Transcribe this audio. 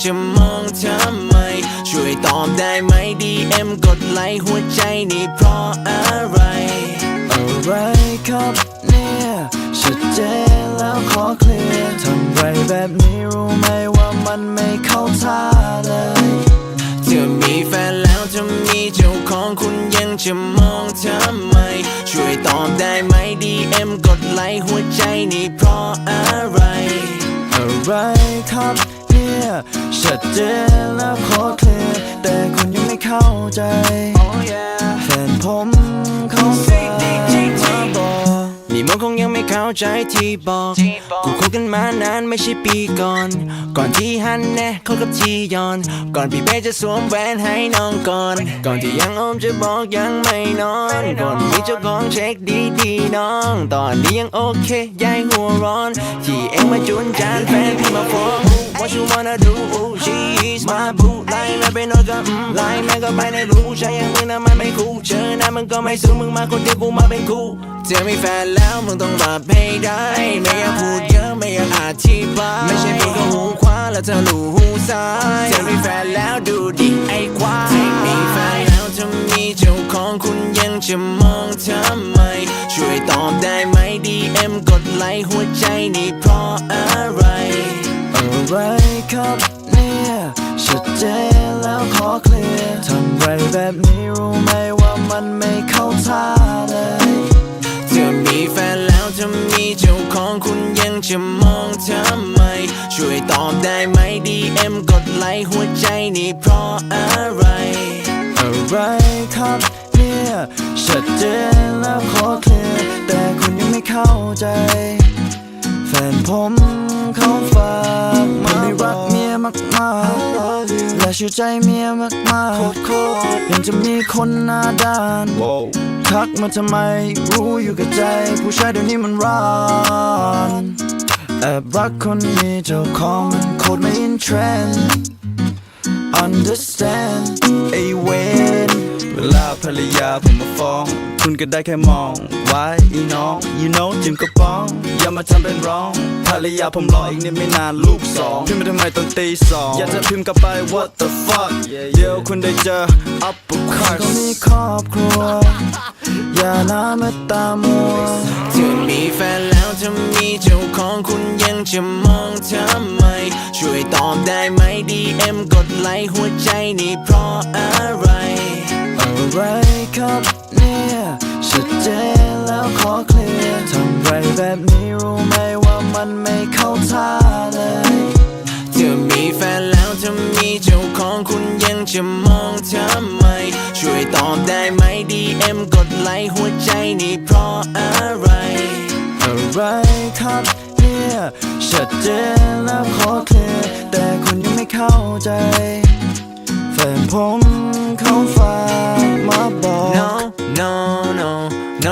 จะมองทำไม ช่วยตอบได้ไหม DM กดไลค์หัวใจนี่เพราะอะไร อะไรครับเนี่ยชัดเจนแล้วขอเคลียร์ทำไรแบบนี้รู้ไหมว่ามันไม่เข้าท่าเลยเธอมีแฟนแล้วเธอมีเจ้าของคุณยังจะมองทำไม ช่วยตอบได้ไหม DM กดไลค์หัวใจนี่เพราะอะไร อะไรครับ เนี่ยชัดเจนแล้วขอเคลียร์แต่คุณยังไม่เข้าใจ Oh yeah แฟนผมเขาฝากมาบอกนี่มันคงยังไม่เข้าใจที่บอก กูคบกันมานานไม่ใช่ปีก่อน ก่อนที่ฮันแน่เขากับทียอน ก่อนพี่เบสจะสวมแหวนให้น้องก่อน ก่อนที่ยังโอมจะบอกยังไม่นอน ก่อนมีเจ้าของเช็คดีดีๆน้อง ตอนนี้ยังโอเคยายหัวร้อน ที่เองมาจุนจานแฟนพี่มาฟ้อง What you wanna do she is my boo ไล่แม่ไปนอนก็อืมไล่แม่ก็ไปในรู้ใช่ยังมึงนะมันไม่คู่เจอหน้ามึงก็ไม่สู้มึงมาคนเดียวกูมาเป็นคู่เธอมีแฟนแล้วมึงต้องรับให้ได้ ไม่อยากพูดเยอะไม่อยากอธิบายไม่ใช่พูดกับหูขวาแล้วเธอรู้หูซ้ายเธอมีแฟนแล้วดูดิไอ้ควายเธอมีแฟนแล้วเธอมีเจ้าของคุณยังจะมองทำไม ช่วยตอบได้ไหม DM กดไลค์หัวใจนี่เพราะอะไร ไรครับเนี่ยชัดเจนแล้วขอเคลียร์ทำไรแบบนี้รู้ไหมว่ามันไม่เข้าท่าเลยเธอมีแฟนแล้วเธอมีเจ้าของคุณยังจะมองทำไม ช่วยตอบได้ไหม DM กดไลค์หัวใจนี่เพราะอะไร อะไรครับเนี่ยชัดเจนแล้วขอเคลียร์แต่คุณยังไม่เข้าใจ แฟนผมเขาฝากมาไม่รัก เมียมากๆและเชื่อใจเมียมากๆยังจะมีคนหน้าด้านทักมาทำไมรู้อยู่กับใจ ผู้ชายเดี๋ยวนี้มันร้อนแอบรักคนมีเจ้าของมันโคตรไม่อินเทรนด์ understand ไอเวนเวลา ภรรยาผมมาฟ้อง คุณก็ได้แค่มองไว้อีน้อง you know จึงกระป๋อง อย่ามาทำเป็นร้อง ภรรยาผมรออีกนิดไม่นานลูกสองพิมพ์ไปทำไมตอนตีสองอยากจะพิมพ์กลับไป what the fuck เดี๋ยวคุณได้เจอ uppercut เขามีครอบครัว อย่าน้ามาตามัวเธอมีแฟนแล้วเธอมีเจ้าของคุณยังจะมองทำไม ช่วยตอบได้ไหม DM กดไลค์หัวใจนี่เพราะอะไร อะไรครับเนี่ยชัดเจนแล้วขอเคลียร์ทำไรแบบนี้รู้ไหมว่ามันไม่เข้าท่าเลยเธอมีแฟนแล้วเธอมีเจ้าของคุณยังจะมองทำไม ช่วยตอบได้ไหม DM กดไลค์หัวใจนี่เพราะอะไร อะไรครับเนี่ยชัดเจนแล้วขอเคลียร์แต่คุณยังไม่เข้าใจแฟนผมเขาฝาno